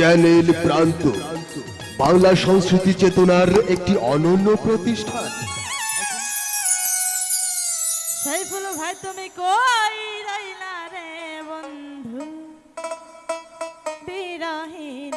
Channel প্রান্ত। বাংলা সংস্কৃতি চেতনার একটি অনন্য প্রতিষ্ঠান। সাইফুল ভাই, তুমি কই রইলা রে বন্ধু? বিরহীন